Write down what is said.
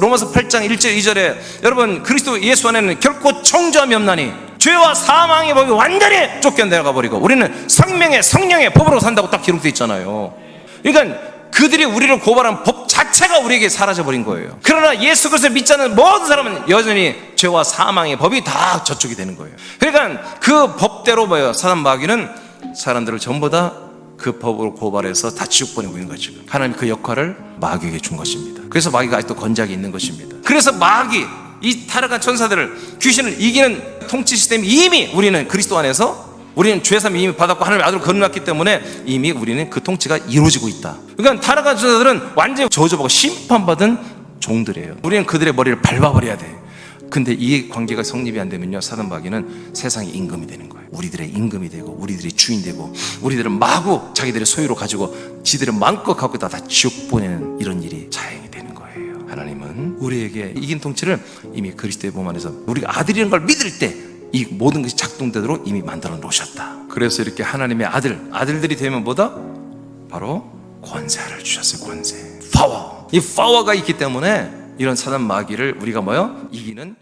로마서 8장 1절 2절에 여러분 그리스도 예수 안에는 결코 청조함이 없나니 죄와 사망의 법이 완전히 쫓겨내가 버리고 우리는 생명의 성령의 법으로 산다고 딱 기록되어 있잖아요. 그러니까 그들이 우리를 고발한 법 자체가 우리에게 사라져 버린 거예요. 그러나 예수 그리스도를 믿지 않는 모든 사람은 여전히 죄와 사망의 법이 다 저쪽이 되는 거예요. 그러니까 그 법대로 뭐예요? 사단 마귀는 사람들을 전부 다 그 법으로 고발해서 다 지옥 보내고 있는 거죠. 하나님 그 역할을 마귀에게 준 것입니다. 그래서 마귀가 아직도 건작이 있는 것입니다. 그래서 마귀, 이 타락한 천사들을 귀신을 이기는 통치 시스템이 이미 우리는 그리스도 안에서 우리는 죄삼 이미 받았고 하나님의 아들을 거듭났기 때문에 이미 우리는 그 통치가 이루어지고 있다. 그러니까 타락한 천사들은 완전히 저주받고 심판받은 종들이에요. 우리는 그들의 머리를 밟아버려야 돼. 근데 이 관계가 성립이 안 되면요 사단 마귀는 세상의 임금이 되는 거예요. 우리들의 임금이 되고 우리들의 주인 되고 우리들은 마구 자기들의 소유로 가지고 지들은 마음껏 갖고 다, 다 지옥 보내는 이런 일이 자행이 되는 거예요. 하나님은 우리에게 이긴 통치를 이미 그리스도의 몸 안에서 우리가 아들이라는 걸 믿을 때 이 모든 것이 작동되도록 이미 만들어 놓으셨다. 그래서 이렇게 하나님의 아들 아들들이 되면 뭐다? 바로 권세를 주셨어요 권세. 파워. 이 파워가 있기 때문에 이런 사단 마귀를 우리가 뭐요? 이기는